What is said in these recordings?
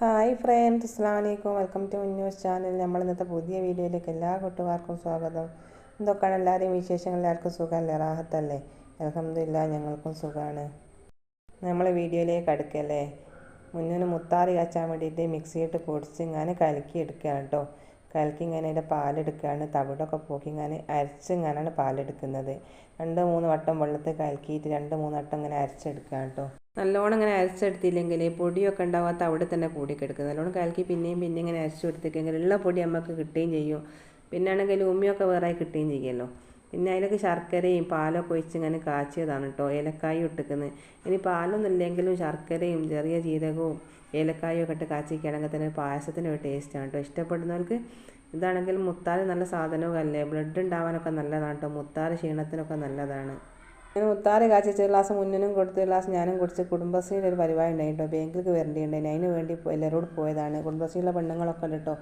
Hi friends അസ്സാം വലൈക്കും welcome to news channel. നമ്മൾ ഇന്നത്തെ പുതിയ വീഡിയോയിലേക്ക് എല്ലാ കൂട്ടുകാർക്കും സ്വാഗതം. എന്തൊക്കെയാണ് എല്ലാവരെയും വിശേഷങ്ങൾ? എല്ലാവർക്കും സുഖമല്ലേ? റാഹത്തല്ലേ? അലഹമില്ല ഞങ്ങൾക്കും സുഖമാണ്. നമ്മൾ വീഡിയോയിലേക്ക് അടുക്കല്ലേ? മുന്നിന് മുത്താറി കാച്ചാൻ വേണ്ടിയിട്ട് മിക്സിയിട്ട് പൊടിച്ച് ഇങ്ങനെ കലക്കി എടുക്കുകയാണ് കേട്ടോ. കലക്കി ഇങ്ങനെ അതിന്റെ പാലെടുക്കുകയാണ്. തവിടൊക്കെ പോക്കി ഇങ്ങനെ അരച്ച് ഇങ്ങനെയാണ് പാലെടുക്കുന്നത്. രണ്ട് മൂന്ന് വട്ടം വെള്ളത്തിൽ കലക്കിയിട്ട് രണ്ട് മൂന്ന് വട്ടം ഇങ്ങനെ അരച്ചെടുക്കുകയാണ് കേട്ടോ. നല്ലോണം ഇങ്ങനെ അരച്ചെടുത്തില്ലെങ്കിൽ പൊടിയൊക്കെ ഉണ്ടാവാത്ത അവിടെ തന്നെ കൂടിക്കെടുക്കും. നല്ലോണം കലക്കി പിന്നെയും പിന്നെ ഇങ്ങനെ അരച്ചു കൊടുത്തേക്കെങ്കിൽ ഉള്ള പൊടി നമുക്ക് കിട്ടുകയും ചെയ്യും. പിന്നെ ആണെങ്കിൽ ഉമ്മിയൊക്കെ വേറെ കിട്ടുകയും ചെയ്യുമല്ലോ പിന്നെ അതിലേക്ക് ശർക്കരയും പാലൊക്കെ ഒഴിച്ച് ഇങ്ങനെ കാച്ചിയതാണ് കേട്ടോ. ഏലക്കായും ഇട്ടിക്കുന്നത് ഇനി പാലൊന്നും ഇല്ലെങ്കിലും ശർക്കരയും ചെറിയ ജീരകവും ഏലക്കായും ഒക്കെ ഇട്ട് കാച്ചിക്കുകയാണെങ്കിൽ തന്നെ പായസത്തിന് ഒരു ടേസ്റ്റാണ് കേട്ടോ. ഇഷ്ടപ്പെടുന്നവർക്ക് ഇതാണെങ്കിൽ മുത്താറ് നല്ല സാധനവും അല്ലേ? ബ്ലഡ് ഉണ്ടാവാനൊക്കെ നല്ലതാണ് കേട്ടോ. മുത്താറ് ക്ഷീണത്തിനൊക്കെ നല്ലതാണ്. ഞാൻ മുത്താറ് കാച്ചിച്ച് ഒരു ഗ്ലാസ് മുന്നിനും കൊടുത്ത് ഗ്ലാസ് ഞാനും കുടിച്ച് ഒരു പരിപാടി ഉണ്ടായിട്ടോ ബാങ്കിലേക്ക് വരേണ്ടിയുണ്ടായി അതിന് വേണ്ടി എല്ലാവരോടും പോയതാണ്. കുടുംബശ്രീയിലെ പെണ്ണുങ്ങളൊക്കെ ഉണ്ട് കേട്ടോ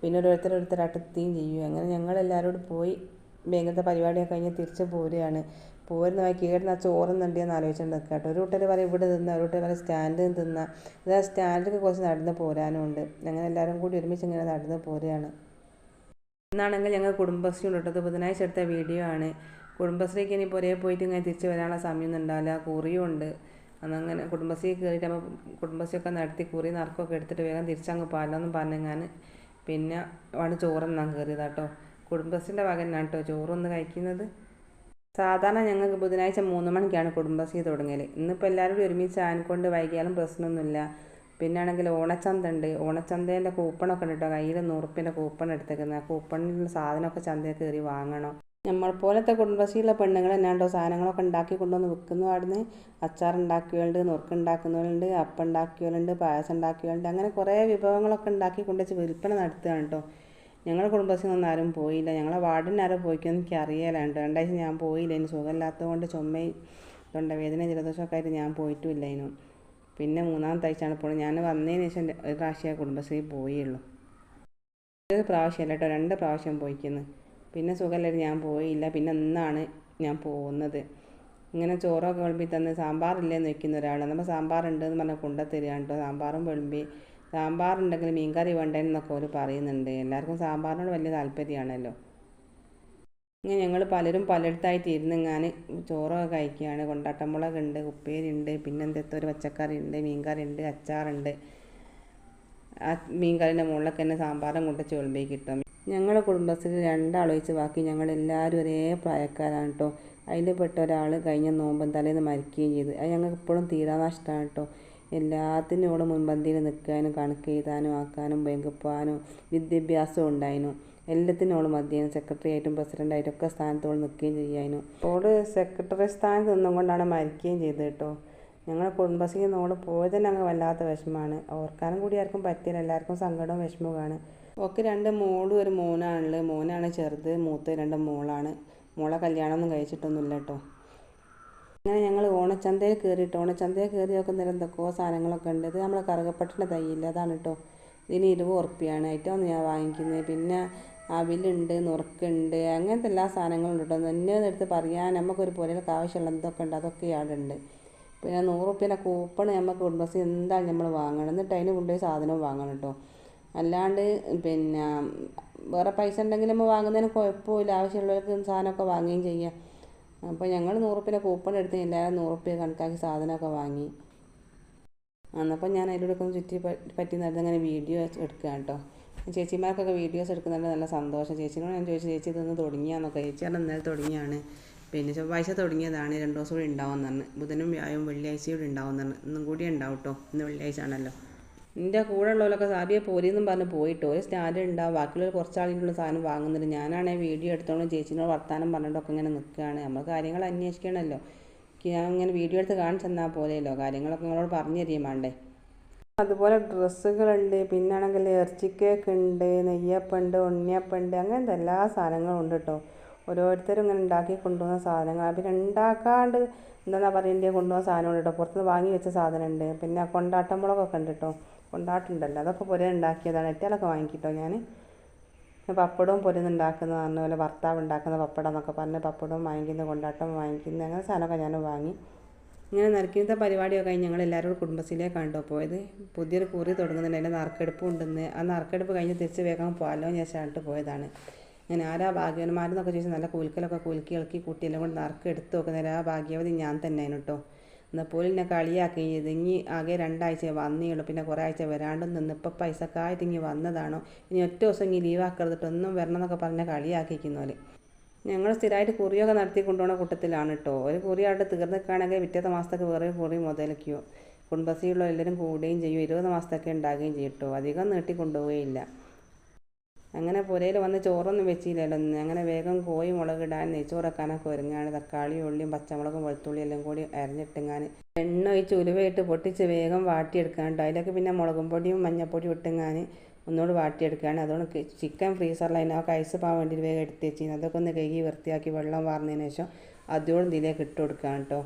പിന്നെ ഓരോരുത്തരോരുത്തർ അടുത്തെയും ചെയ്യും. അങ്ങനെ ഞങ്ങൾ എല്ലാവരോടും പോയി ബാങ്കിലത്തെ പരിപാടിയൊക്കെ കഴിഞ്ഞ് തിരിച്ച് പോരുകയാണ്. പോരുന്ന വഴിക്ക് കേടുന്ന ചോറും നണ്ടിയെന്ന് ആലോചിച്ചുകൊണ്ട് നിൽക്കുക കേട്ടോ. ഒരു കൂട്ടർ പറയും ഇവിടെ തിന്ന ഒരു കൂട്ടർ പറയും സ്റ്റാൻഡിൽ തിന്ന ഇത് സ്റ്റാൻഡിലേക്ക് കുറച്ച് നടന്ന് പോരാനും ഉണ്ട്. ഞങ്ങൾ എല്ലാവരും കൂടി ഒരുമിച്ച് ഇങ്ങനെ നടന്ന് പോരുകയാണ്. ഇന്നാണെങ്കിൽ ഞങ്ങൾ കുടുംബശ്രീ ഉള്ളത് ബുധനാഴ്ച എടുത്ത വീഡിയോ ആണ്. കുടുംബശ്രീക്ക് ഇനി പുരയെ പോയിട്ട് ഇങ്ങനെ തിരിച്ച് വരാനുള്ള സമയമൊന്നും ഉണ്ടാവില്ല കുറിയും ഉണ്ട് അന്നങ്ങനെ കുടുംബശ്രീ കയറിയിട്ട് നമ്മൾ കുടുംബശ്രീ ഒക്കെ നടത്തി കുറി നറുക്കൊക്കെ എടുത്തിട്ട് വേഗം തിരിച്ചങ്ങ് പാലെന്നും പറഞ്ഞെങ്ങാൻ പിന്നെ അവിടെ ചോറെന്നാണ് കയറിയതാട്ടോ കുടുംബശ്രീന്റെ വക തന്നെയാണ് കേട്ടോ ചോറൊന്ന് കഴിക്കുന്നത്. സാധാരണ ഞങ്ങൾക്ക് ബുധനാഴ്ച മൂന്ന് മണിക്കാണ് കുടുംബശ്രീ തുടങ്ങൽ ഇന്നിപ്പോൾ എല്ലാവരും കൂടി ഒരുമിച്ച് ആൻകൊണ്ട് വൈകിയാലും പ്രശ്നമൊന്നുമില്ല. പിന്നെ ആണെങ്കിൽ ഓണച്ചന്ത ഉണ്ട് ഓണച്ചന്തേന്റെ കൂപ്പണൊക്കെ ഉണ്ട് കേട്ടോ കയ്യിൽ നൂറുപ്പ്യന്റെ കൂപ്പൺ എടുത്തേക്കുന്നത് ആ കൂപ്പണിലുള്ള സാധനമൊക്കെ ചന്തയിൽ കയറി വാങ്ങണം. നമ്മൾ പോലത്തെ കുടുംബശ്രീയിലെ പെണ്ണുങ്ങൾ എന്നാണ്ടോ സാധനങ്ങളൊക്കെ ഉണ്ടാക്കി കൊണ്ടുവന്ന് വിൽക്കുന്നു അവിടുന്ന്. അച്ചാർ ഉണ്ടാക്കിയവരുണ്ട് നുറുക്ക് ഉണ്ടാക്കുന്നവരുണ്ട് അപ്പം ഉണ്ടാക്കിയവരുണ്ട് പായസം ഉണ്ടാക്കിയവരുണ്ട് അങ്ങനെ കുറേ വിഭവങ്ങളൊക്കെ ഉണ്ടാക്കി കൊണ്ടുവച്ച് വിൽപ്പന നടത്തുകയാണ് കേട്ടോ. ഞങ്ങളുടെ കുടുംബശ്രീ ഒന്നും ആരും പോയില്ല. ഞങ്ങളെ വാർഡിന് ആരും പോയിക്കൊന്നും എനിക്ക് അറിയാലുണ്ട് രണ്ടാഴ്ച ഞാൻ പോയില്ല. ഇനി സുഖമില്ലാത്തത് കൊണ്ട് ചുമയും തൊണ്ടവേദന ജലദോഷമൊക്കെ ആയിട്ട് ഞാൻ പോയിട്ടുമില്ല അതിനും പിന്നെ മൂന്നാം ആഴ്ചയാണ് പോണത്. ഞാൻ വന്നതിന് ശേഷം ഒരു പ്രാവശ്യമേ കുടുംബശ്രീ പോയുള്ളൂ. ഒരു പ്രാവശ്യമല്ല കേട്ടോ. രണ്ട് പ്രാവശ്യം പോയിക്കുന്നു പിന്നെ സുഖമില്ലായിട്ട് ഞാൻ പോയില്ല പിന്നെ ഇന്നാണ് ഞാൻ പോകുന്നത്. ഇങ്ങനെ ചോറൊക്കെ വിളമ്പി തന്ന് സാമ്പാറില്ലേന്ന് വെക്കുന്ന ഒരാൾ നമ്മൾ സാമ്പാറുണ്ടെന്ന് പറഞ്ഞാൽ കൊണ്ടുത്തരികയാണ് കേട്ടോ സാമ്പാറും വിളമ്പി. സാമ്പാറുണ്ടെങ്കിൽ മീൻകറി വേണ്ടേന്നൊക്കെ അവർ പറയുന്നുണ്ട്. എല്ലാവർക്കും സാമ്പാറിനോട് വലിയ താല്പര്യമാണല്ലോ. ഇങ്ങനെ ഞങ്ങൾ പലരും പലയിടത്തായിട്ട് ഇരുന്ന് ഞാൻ ചോറൊക്കെ കഴിക്കുകയാണ്. കൊണ്ടാട്ടമുളക് ഉണ്ട് പിന്നെ എന്തെത്തോ ഒരു പച്ചക്കറി ഉണ്ട് മീൻകറി ഉണ്ട് അച്ചാറുണ്ട്. ആ മീൻകറിന്റെ മുകളിലൊക്കെ തന്നെ സാമ്പാറും കൊണ്ട് ചുളമ്പേക്ക് കിട്ടും. ഞങ്ങളുടെ കുടുംബശ്രീ രണ്ടാളൊഴിച്ച് ബാക്കി ഞങ്ങൾ എല്ലാവരും ഒരേ പ്രായക്കാരാണ് കേട്ടോ അതിൽ പെട്ട ഒരാൾ കഴിഞ്ഞ നോമ്പൻ തലേന്ന് മരിക്കുകയും ചെയ്തു. അത് ഞങ്ങൾക്ക് ഇപ്പോഴും തീരാ നഷ്ടമാണ് കേട്ടോ എല്ലാത്തിനും ഇവിടെ മുൻപന്തിയിൽ നിൽക്കാനും കണക്ക് എഴുതാനും ആക്കാനും ബാങ്ക് വിദ്യാഭ്യാസവും ഉണ്ടായിരുന്നു എല്ലാത്തിനും അവൾ സെക്രട്ടറി ആയിട്ടും പ്രസിഡന്റായിട്ടും ഒക്കെ സ്ഥാനത്തോട് നിൽക്കുകയും ചെയ്യാനും അവൾ സെക്രട്ടറി സ്ഥാനത്ത് നിന്നുകൊണ്ടാണ് മരിക്കുകയും ചെയ്തത് കേട്ടോ ഞങ്ങളുടെ കുടുംബശ്രീ നോൾ പോയത് തന്നെ അങ്ങ് വല്ലാത്ത വിഷമമാണ്. ഓർക്കാനും കൂടി ആർക്കും പറ്റിയില്ല. എല്ലാവർക്കും സങ്കടവും വിഷമവുമാണ്. ഒക്കെ രണ്ട് മോളും ഒരു മോനാണുള്ളത്. മോനാണ് ചെറുത് മൂത്ത രണ്ട് മോളാണ്. മോളെ കല്യാണമൊന്നും കഴിച്ചിട്ടൊന്നുമില്ല കേട്ടോ. അങ്ങനെ ഞങ്ങൾ ഓണച്ചന്തയിൽ കയറിയിട്ട് ഓണച്ചന്തയിൽ കയറി നോക്കുന്ന എന്തൊക്കെയോ സാധനങ്ങളൊക്കെ ഉണ്ട്. ഇത് നമ്മളെ കറുകപ്പട്ടിന്റെ തൈയില്ല അതാണ് കേട്ടോ. ഇതിന് ഇരുപത് ഉറുപ്പിയാണ്. ഏറ്റവും ഞാൻ വാങ്ങിക്കുന്നത്. പിന്നെ അവിലുണ്ട് നുറുക്കുണ്ട് അങ്ങനത്തെ എല്ലാ സാധനങ്ങളും കേട്ടോ. എന്നെ എടുത്ത് പറയാൻ നമുക്കൊരു പുരയിലൊക്കെ ആവശ്യമുള്ള എന്തൊക്കെ ഉണ്ട് അതൊക്കെ അവിടെ ഉണ്ട് പിന്നെ നൂറ് റുപ്യേന്റെ കൂപ്പൺ നമുക്ക് കുടുംബശ്രീ എന്തായാലും നമ്മൾ വാങ്ങണം. എന്നിട്ട് അതിന് കൊണ്ടുപോയി സാധനവും വാങ്ങണം കേട്ടോ. അല്ലാണ്ട് പിന്നെ വേറെ പൈസ ഉണ്ടെങ്കിൽ നമ്മൾ വാങ്ങുന്നതിന് കുഴപ്പമില്ല. ആവശ്യമുള്ളവർക്ക് സാധനമൊക്കെ വാങ്ങുകയും ചെയ്യാം. അപ്പോൾ ഞങ്ങൾ നൂറുപ്യേന്റെ കൂപ്പൺ എടുത്ത് എല്ലാവരും നൂറുപ്യ കണക്കാക്കി സാധനമൊക്കെ വാങ്ങി. അന്നപ്പോൾ ഞാൻ അതിലൂടെ ഒന്ന് ചുറ്റി പറ്റി നടന്നങ്ങനെ വീഡിയോ എടുക്കുക കേട്ടോ. ചേച്ചിമാർക്കൊക്കെ വീഡിയോസ് എടുക്കുന്നുണ്ട് നല്ല സന്തോഷം. ചേച്ചിനോട് ഞാൻ ചോദിച്ചു ചേച്ചി ഇതൊന്ന് തുടങ്ങിയാന്നൊക്കെ. ചേച്ചി പറഞ്ഞാൽ ഇന്നലെ തുടങ്ങിയാണ്. പിന്നെ ചൊവ്വാഴ്ച തുടങ്ങിയതാണ്. രണ്ട് ദിവസം കൂടി ഉണ്ടാവും പറഞ്ഞു. ബുധനും വ്യാഴവും വെള്ളിയാഴ്ചയും കൂടി ഉണ്ടാവും ഇന്നും കൂടി ഉണ്ടാവും കേട്ടോ. ഇന്ന് വെള്ളിയാഴ്ച ആണല്ലോ എന്റെ കൂടെ ഉള്ളവരൊക്കെ സാബിയെ പോരിയെന്നും പറഞ്ഞ് പോയിട്ട് ഒരു സ്റ്റാൻഡേർഡ് ഉണ്ടാവും. ബാക്കിയുള്ളവർ കുറച്ച് ആളിനുള്ള സാധനം വാങ്ങുന്നുണ്ട്. ഞാനാണെങ്കിൽ വീഡിയോ എടുത്തോണ്ട് ചേച്ചിനോട് വർത്താനം പറഞ്ഞിട്ടൊക്കെ ഇങ്ങനെ നിൽക്കുകയാണ് നമ്മൾ കാര്യങ്ങൾ അന്വേഷിക്കണമല്ലോ ഞാൻ ഇങ്ങനെ വീഡിയോ എടുത്ത് കാണിച്ചു തന്നാൽ പോലെയല്ലോ. കാര്യങ്ങളൊക്കെ നിങ്ങളോട് പറഞ്ഞു തരികയും വേണ്ടേ അതുപോലെ ഡ്രസ്സുകളുണ്ട്. പിന്നാണെങ്കിൽ ഇറച്ചി കേക്ക് ഉണ്ട് നെയ്യപ്പുണ്ട് ഉണ്ണിയപ്പുണ്ട് അങ്ങനത്തെ എല്ലാ സാധനങ്ങളും ഉണ്ട് കേട്ടോ ഓരോരുത്തരും ഇങ്ങനെ ഉണ്ടാക്കി കൊണ്ടുവന്ന സാധനങ്ങൾ പിന്നെ ഉണ്ടാക്കാണ്ട് എന്താ ഇന്ത്യ കൊണ്ടുവന്ന സാധനമുണ്ട് കേട്ടോ പുറത്തുനിന്ന് വാങ്ങി വെച്ച സാധനമുണ്ട്. പിന്നെ കൊണ്ടാട്ടമുളകൊക്കെ ഉണ്ട് കേട്ടോ കൊണ്ടാട്ടുണ്ടല്ലോ അതൊക്കെ പുര ഉണ്ടാക്കിയതാണ്. എറ്റലൊക്കെ വാങ്ങിക്കിട്ടോ ഞാൻ പപ്പടവും പൊരുന്ന് ഉണ്ടാക്കുന്നത് പറഞ്ഞ പോലെ ഭർത്താവ് ഉണ്ടാക്കുന്ന പപ്പടം എന്നൊക്കെ പറഞ്ഞ് പപ്പടവും വാങ്ങിക്കുന്ന കൊണ്ടാട്ടം വാങ്ങിക്കുന്ന അങ്ങനെ സാധനമൊക്കെ ഞാൻ വാങ്ങി. ഇങ്ങനെ നറുക്കിനത്തെ പരിപാടിയൊക്കെ കഴിഞ്ഞ് ഞങ്ങൾ എല്ലാവരും കുടുംബശ്രീയിലേക്കാണ് കണ്ടോ പോയത്? പുതിയൊരു കുറി തുടങ്ങുന്നുണ്ട്. അതിന്റെ നറുക്കെടുപ്പ് ഉണ്ടെന്ന് ആ നറുക്കെടുപ്പ് കഴിഞ്ഞ് തിരിച്ച് വേഗം പോകാമല്ലോ എന്ന് വെച്ചായിട്ട് പോയതാണ്. ഞാൻ ആരാ ഭാഗ്യവന്മാരെന്നൊക്കെ ചോദിച്ചാൽ നല്ല കുലുക്കലൊക്കെ കുലുക്കി ഇളക്കി കുട്ടിയെല്ലാം കൊണ്ട് നറുക്കെടുത്ത് നറുക്ക് ആ ഭാഗ്യവതി ഞാൻ തന്നെയാണ് കേട്ടോ. എന്നാൽ എന്നെ കളിയാക്കി ഇതിങ്ങി ഇനി ആകെ രണ്ടാഴ്ച വന്നേ ഉള്ളൂ പിന്നെ കുറേ ആഴ്ച വരാണ്ടും നിന്ന് ഇപ്പോൾ പൈസക്കായിട്ട് വന്നതാണോ? ഇനി ഒറ്റ ദിവസം ഇനി ലീവാക്കരുതിട്ട് ഒന്നും വരണം എന്നൊക്കെ പറഞ്ഞാൽ കളിയാക്കിക്കുന്നവർ ഞങ്ങൾ സ്ഥിരമായിട്ട് കുറിയൊക്കെ നടത്തി കൊണ്ടുപോകുന്ന കൂട്ടത്തിലാണ് കേട്ടോ ഒരു കുറി അവിടെ തീർന്നിക്കുകയാണെങ്കിൽ പിറ്റേത്തെ മാസത്തേക്ക് വേറെ കുറി മുതലയ്ക്കോ കുടുംബശ്രീയുള്ള എല്ലാവരും കൂടുകയും ചെയ്യും. ഇരുപത് മാസത്തൊക്കെ ഉണ്ടാകുകയും ചെയ്യും കേട്ടോ അധികം നീട്ടി കൊണ്ടുപോവുകയില്ല അങ്ങനെ പുരയിൽ വന്ന് ചോറൊന്നും വെച്ചില്ലല്ലോ അങ്ങനെ വേഗം കോഴി മുളകിടാൻ നെയ്ച്ചോറക്കാനൊക്കെ ഒരുങ്ങാണ്. തക്കാളി ഉള്ളിയും പച്ചമുളകും വെളുത്തുള്ളിയും എല്ലാം കൂടി അരഞ്ഞിട്ടുങ്ങാൻ എണ്ണ ഒഴിച്ച് ഉലുവയിട്ട് പൊട്ടിച്ച് വേഗം വാട്ടിയെടുക്കാൻ കേട്ടോ അതിലേക്ക് പിന്നെ മുളകും പൊടിയും മഞ്ഞപ്പൊടിയും ഇട്ടിങ്ങാൻ ഒന്നുകൂടി വാട്ടിയെടുക്കുകയാണ് അതുകൊണ്ട് ചിക്കൻ ഫ്രീസറിൽ അതിനൊക്കെ ഐസ് പാൻ വേണ്ടി വേഗം എടുത്ത് വെച്ചിരുന്നു അതൊക്കെ ഒന്ന് കഴുകി വൃത്തിയാക്കി വെള്ളം വാർന്നതിന് ശേഷം അതുകൊണ്ട് ഇതിലേക്ക് ഇട്ട് കൊടുക്കുകയാണ് കേട്ടോ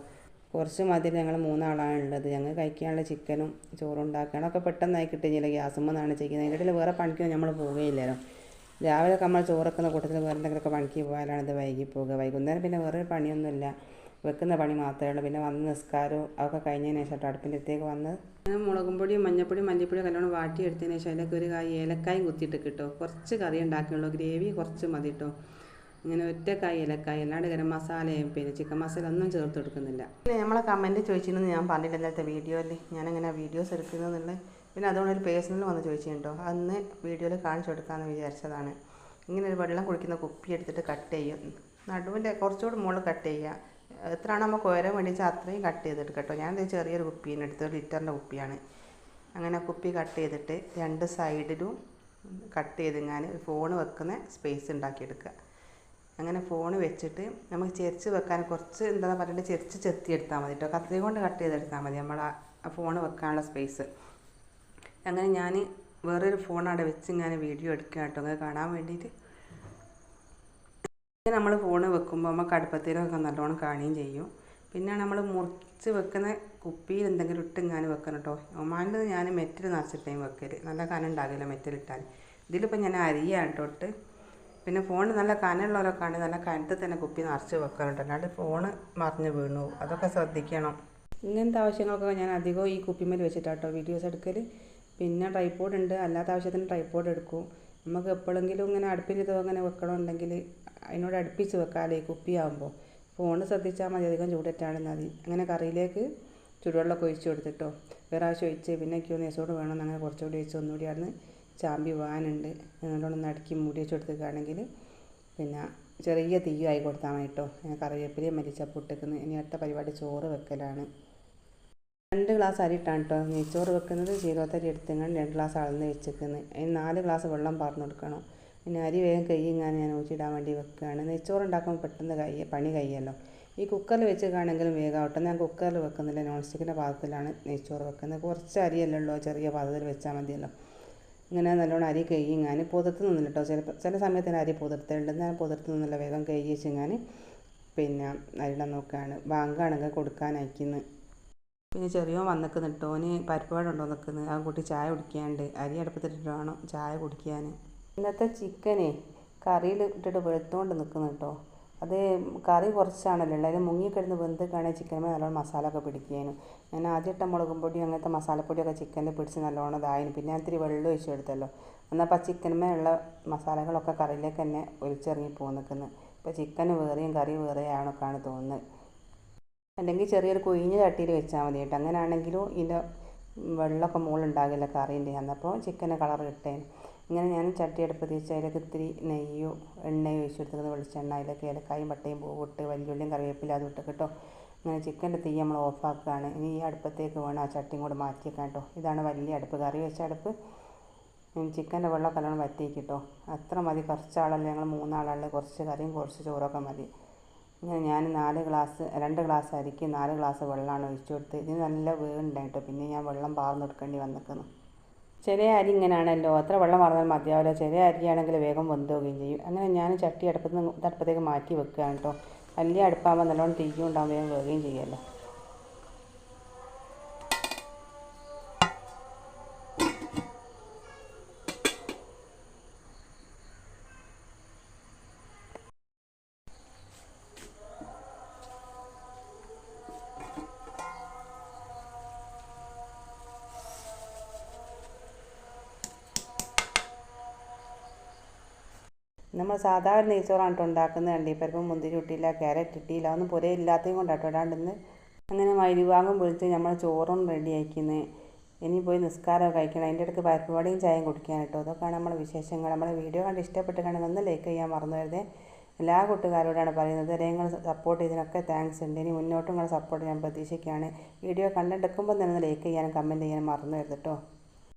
കുറച്ച് മതി ഞങ്ങൾ മൂന്നാളാണ് ഉള്ളത് ഞങ്ങൾ കഴിക്കാനുള്ള ചിക്കനും ചോറും ഉണ്ടാക്കുകയാണ് ഒക്കെ പെട്ടെന്നായി കിട്ടുന്നില്ല. ഗ്യാസുമെന്നാണ് ചെയ്യുന്നത്. അതിന്റെ ഇടയിൽ വേറെ പണിക്കൊന്നും നമ്മൾ പോവുകയില്ലല്ലോ രാവിലെ നമ്മൾ ചോറക്കുന്ന കൂട്ടത്തിൽ വേറെ എന്തെങ്കിലുമൊക്കെ പണിക്ക് പോയാലാണ് ഇത് വൈകി പോകുക വൈകുന്നേരം പിന്നെ വേറെ പണിയൊന്നുമില്ല. വെക്കുന്ന പണി മാത്രമേ ഉള്ളൂ. പിന്നെ വന്ന് നിസ്കാരവും അതൊക്കെ കഴിഞ്ഞതിന് ശേഷം അടുപ്പിന്റെ അടുത്തേക്ക് വന്ന് മുളകും പൊടിയും മഞ്ഞപ്പൊടിയും മല്ലിപ്പൊടിയും വാട്ടി വാട്ടിയെടുത്തതിന് ശേഷം അതിലേക്ക് ഒരു കായ് ഏലക്കായും കുത്തിയിട്ട് കിട്ടോ. കുറച്ച് കറി ഉണ്ടാക്കിയുള്ളൂ. ഗ്രേവി കുറച്ച് മതി കേട്ടോ. ഇങ്ങനെ ഒറ്റക്കായ് ഏലക്കായ് അല്ലാണ്ട് ഗരം മസാലയും പിന്നെ ചിക്കൻ മസാല ഒന്നും ചേർത്ത് കൊടുക്കുന്നില്ല. പിന്നെ നമ്മളെ കമന്റ് ചോദിച്ചിരുന്നു ഞാൻ പറഞ്ഞില്ല വീഡിയോ വീഡിയോയിൽ ഞാനെങ്ങനെ വീഡിയോസ് എടുക്കുന്നതെന്നുള്ളത് പിന്നെ അതുകൊണ്ട് ഒരു പേഴ്സണൽ വന്ന് ചോദിച്ചിട്ടുണ്ടോ? അന്ന് വീഡിയോയിൽ കാണിച്ചു കൊടുക്കാമെന്ന് വിചാരിച്ചതാണ്. ഇങ്ങനെ ഒരു വെള്ളം കുടിക്കുന്ന കുപ്പി എടുത്തിട്ട് കട്ട് ചെയ്യും. നടുവിന്റെ കുറച്ചുകൂടി മുകളിൽ കട്ട് ചെയ്യുക എത്രയാണോ നമുക്ക് ഉയരം വേണ്ടിച്ചാൽ അത്രയും കട്ട് ചെയ്തിട്ട് കേട്ടോ ഞാൻ ചെറിയൊരു കുപ്പീനെ എടുത്ത് ഒരു ലിറ്ററിന്റെ കുപ്പിയാണ്. അങ്ങനെ കുപ്പി കട്ട് ചെയ്തിട്ട് രണ്ട് സൈഡിലും കട്ട് ചെയ്ത് ഞാൻ ഫോൺ വെക്കുന്ന സ്പേസ് ഉണ്ടാക്കിയെടുക്കുക. അങ്ങനെ ഫോൺ വെച്ചിട്ട് നമുക്ക് ചെരിച്ച് വെക്കാൻ കുറച്ച് എന്താ പറയുക ചെരിച്ച് ചെത്തിയെടുത്താൽ മതി കേട്ടോ. കത്തി കൊണ്ട് കട്ട് ചെയ്തെടുത്താൽ മതി. നമ്മൾ ആ ഫോൺ വെക്കാനുള്ള സ്പേസ് അങ്ങനെ ഞാൻ വേറൊരു ഫോൺ അവിടെ വെച്ച് ഞാൻ വീഡിയോ എടുക്കുക കേട്ടോ. അങ്ങനെ കാണാൻ വേണ്ടിയിട്ട്. നമ്മൾ ഫോൺ വെക്കുമ്പോൾ നമുക്ക് അടുപ്പത്തേലൊക്കെ നല്ലോണം കാണുകയും ചെയ്യും. പിന്നെ നമ്മൾ മുറിച്ച് വെക്കുന്ന കുപ്പിയിൽ എന്തെങ്കിലും ഇട്ട് ഞാൻ വെക്കണം കേട്ടോ. ഒമാന്റെ ഞാൻ മെറ്റൽ നിറച്ചിട്ടേ വെക്കൽ നല്ല കനം ഉണ്ടാകില്ല മെറ്റലിട്ടാൽ ഇതിലിപ്പോൾ ഞാൻ അരിയാണ് കേട്ടോ ഇട്ട്. പിന്നെ ഫോൺ നല്ല കനമുള്ളവരൊക്കെ ആണെങ്കിൽ നല്ല കനത്തിൽ തന്നെ കുപ്പി നിറച്ച് വെക്കാറുണ്ട് അല്ലാണ്ട് ഫോണ് മറിഞ്ഞ് വീണു. അതൊക്കെ ശ്രദ്ധിക്കണം. ഇങ്ങനത്തെ ആവശ്യങ്ങൾക്കൊക്കെ ഞാൻ അധികവും ഈ കുപ്പിമേൽ വെച്ചിട്ടാട്ടോ വീഡിയോസ് എടുക്കൽ പിന്നെ ട്രൈപ്പോഡ് ഉണ്ട്. അല്ലാത്ത ആവശ്യത്തിന് ട്രൈപ്പോഡ് എടുക്കും. നമുക്ക് എപ്പോഴെങ്കിലും ഇങ്ങനെ അടുപ്പിൽ ഇത് അങ്ങനെ വെക്കണമെന്നുണ്ടെങ്കിൽ അതിനോട് അടുപ്പിച്ച് വെക്കാമല്ലേ കുപ്പിയാകുമ്പോൾ ഫോൺ ശ്രദ്ധിച്ചാൽ മതി. അധികം ചൂടറ്റാണ് മതി. അങ്ങനെ കറിയിലേക്ക് ചൂടുവെള്ളമൊക്കെ ഒഴിച്ച് കൊടുത്തിട്ടോ. വേറെ ആവശ്യം ഒഴിച്ച് പിന്നെ ഒന്ന് നെസോട് വേണം അങ്ങനെ കുറച്ചുകൂടി ഒഴിച്ച് ഒന്നുകൂടി അവിടുന്ന് ചാമ്പി പോകാനുണ്ട് എന്നിട്ടൊന്ന് അടുക്കി മൂടി വെച്ച് കൊടുത്തിട്ടാണെങ്കിൽ പിന്നെ ചെറിയ തീയായി കൊടുത്താൽ മതി കേട്ടോ കറിവേപ്പിലയും ഇട്ടിക്കുന്നത് ഇനി അടുത്ത പരിപാടി ചോറ് വെക്കലാണ്. ഗ്ലാസ് അരി ഇട്ടാണ് കേട്ടോ നെയ്ച്ചോറ് വെക്കുന്നത് ജീരകത്തരി എടുത്തെങ്കിൽ രണ്ട് ഗ്ലാസ് അളന്ന് വെച്ചേക്കുന്നത് അതിന് നാല് ഗ്ലാസ് വെള്ളം പാർന്നു കൊടുക്കണം. പിന്നെ അരി വേഗം കയ്യിങ്ങാൻ ഞാൻ ഊറ്റിയിടാൻ വേണ്ടി വെക്കുകയാണ് നെയ്ച്ചോറ് ഉണ്ടാക്കുമ്പോൾ പെട്ടെന്ന് കൈ പണി കഴിയല്ലോ ഈ കുക്കറിൽ വെച്ചേക്കാണെങ്കിലും വേഗമാവട്ടെ ഞാൻ കുക്കറിൽ വെക്കുന്നില്ല. നോൺ സ്റ്റിക്കിന്റെ പാത്രത്തിലാണ് നെയ്ച്ചോറ് വെക്കുന്നത്. കുറച്ച് അരിയല്ലേ ചെറിയ പാത്രത്തിൽ വെച്ചാൽ മതിയല്ലോ. ഇങ്ങനെ നല്ലോണം അരി കഴുകിങ്ങാൻ പുതിർത്ത് നിന്നില്ല കേട്ടോ ചിലപ്പോൾ ചില സമയത്തിന് അരി പുതിർത്തുണ്ട് ഞാൻ പുതിർത്ത് നിന്നില്ല. വേഗം കഴുകി വെച്ചിങ്ങാൻ പിന്നെ അരിടാൻ നോക്കുകയാണ് ബാങ്കാണെങ്കിൽ കൊടുക്കാൻ അയക്കുന്നത് പിന്നെ ചെറിയോൻ വന്നിക്കുന്നു കേട്ടോ ഓന് പരിപ്പാടുണ്ടോ നിൽക്കുന്നത് ആ കുട്ടി ചായ കുടിക്കാണ്ട്. അരി അടുപ്പത്തിട്ടിട്ട് വേണം ചായ കുടിക്കാൻ. ഇന്നത്തെ ചിക്കനെ കറിയിൽ ഇട്ടിട്ട് വെളുത്തുകൊണ്ട് നിൽക്കുന്നു കേട്ടോ അത് കറി കുറച്ചാണല്ലോ. ഉള്ളത് അതിൽ മുങ്ങിക്കിടന്ന് വെന്ത് കാണാൻ ചിക്കനുമ്പോൾ നല്ലോണം മസാല ഒക്കെ പിടിക്കാനും. ഞാൻ ആദ്യം ഇട്ട മുളകും പൊടി അങ്ങനത്തെ മസാലപ്പൊടിയൊക്കെ ചിക്കനിൽ പിടിച്ച് നല്ലോണം ഇതായിരുന്നു പിന്നെ ഞാൻ ഇത്തിരി വെള്ളം ഒഴിച്ച് കൊടുത്തല്ലോ. എന്നാൽ ആ ചിക്കനുമേലുള്ള മസാലകളൊക്കെ കറിയിലേക്ക് തന്നെ ഒലിച്ചിറങ്ങി പോകുന്നു നിൽക്കുന്നത് ഇപ്പോൾ ചിക്കൻ വേറെയും കറി വേറെയാണൊക്കെയാണ് തോന്നുന്നത്. അല്ലെങ്കിൽ ചെറിയൊരു കുഴിഞ്ഞ ചട്ടിയിൽ വെച്ചാൽ മതി കേട്ടോ. അങ്ങനെയാണെങ്കിലും ഇതിന്റെ വെള്ളമൊക്കെ മുകളിലുണ്ടാകില്ല കറീന്റെ. അന്നപ്പോൾ ചിക്കന് കളർ കിട്ടേന്. ഇങ്ങനെ ഞാൻ ചട്ടി അടുപ്പത്ത് വെച്ച് അതിലേക്ക് ഇത്തിരി നെയ്യോ എണ്ണയോ ഒഴിച്ച് കൊടുക്കുന്നത് വെളിച്ചെണ്ണ അതിലേക്ക് ഏലക്കായും പട്ടയും പൂവിട്ട് വലിയുള്ളിയും കറിവേപ്പില അത് ഇട്ട് കേട്ടോ. ഇങ്ങനെ ചിക്കന്റെ തീ നമ്മൾ ഓഫാക്കുകയാണ് ഇനി ഈ അടുപ്പത്തേക്ക് വേണം ആ ചട്ടിയും കൂടെ മാറ്റി വെക്കാൻ കേട്ടോ. ഇതാണ് വലിയ അടുപ്പ്. കറി വെച്ച അടുപ്പ് ചിക്കന്റെ വെള്ളം കല്ലോണം വറ്റിക്കിട്ടോ കേട്ടോ. അത്ര മതി. കുറച്ചാളല്ലേ? ഞങ്ങൾ മൂന്നാളല്ലേ കുറച്ച് കറിയും കുറച്ച് ചോറൊക്കെ മതി. ഇങ്ങനെ ഞാൻ നാല് ഗ്ലാസ് രണ്ട് ഗ്ലാസ് അരിക്ക് നാല് ഗ്ലാസ് വെള്ളമാണ് ഒഴിച്ചു കൊടുത്ത് ഇതിന് നല്ല വേവുണ്ടായിട്ടോ പിന്നെ ഞാൻ വെള്ളം പാർന്നെടുക്കേണ്ടി വന്നിക്കുന്നു. ചെറിയ അരി ഇങ്ങനെയാണല്ലോ അത്ര വെള്ളം പറഞ്ഞാൽ മതിയാവില്ല. ചെറിയ അരിയാണെങ്കിൽ വേഗം വെന്ത് പോവുകയും ചെയ്യും. അങ്ങനെ ഞാൻ ചട്ടി അടുപ്പത്ത് അടുപ്പത്തേക്ക് മാറ്റി വെക്കുകയാണ് കേട്ടോ. വലിയ അടുപ്പാകുമ്പോൾ നല്ലോണം തീയും ഉണ്ടാകും വേഗം വേവുകയും ചെയ്യുമല്ലോ നമ്മൾ സാധാരണ നെയ്ച്ചോറാണ് കേട്ടോ ഉണ്ടാക്കുന്നത് അണ്ടിപ്പരിപ്പും മുന്തിരി ഇട്ടില്ല ക്യാരറ്റ് ഇട്ടില്ല ഒന്നും പുരേ ഇല്ലാത്തതും കൊണ്ടാട്ടോ. ഇടാണ്ടെന്ന് അങ്ങനെ മരുവാങ്ങും വിളിച്ച് നമ്മൾ ചോറും റെഡി ആക്കുന്നത് ഇനി പോയി നിസ്കാരം കഴിക്കണം. അതിന്റെ ഇടയ്ക്ക് പരിപാടിയും ചായയും കുടിക്കാൻ കേട്ടോ. അതൊക്കെയാണ് നമ്മുടെ വിശേഷങ്ങൾ. നമ്മുടെ വീഡിയോ കണ്ട് ഇഷ്ടപ്പെട്ട് കാണുമെങ്കിൽ ഒന്ന് ലൈക്ക് ചെയ്യാൻ മറന്നു വരുതേ എല്ലാ കൂട്ടുകാരോടാണ് പറയുന്നത് നിങ്ങൾ സപ്പോർട്ട് ചെയ്തതിനൊക്കെ താങ്ക്സ് ഉണ്ട്. ഇനി മുന്നോട്ടും നിങ്ങളുടെ സപ്പോർട്ട് ഞാൻ പ്രതീക്ഷിക്കുകയാണ്. വീഡിയോ കണ്ടെടുക്കുമ്പോൾ തന്നെ ലൈക്ക് ചെയ്യാനും കമന്റ് ചെയ്യാനും മറന്നു വരുത് കേട്ടോ.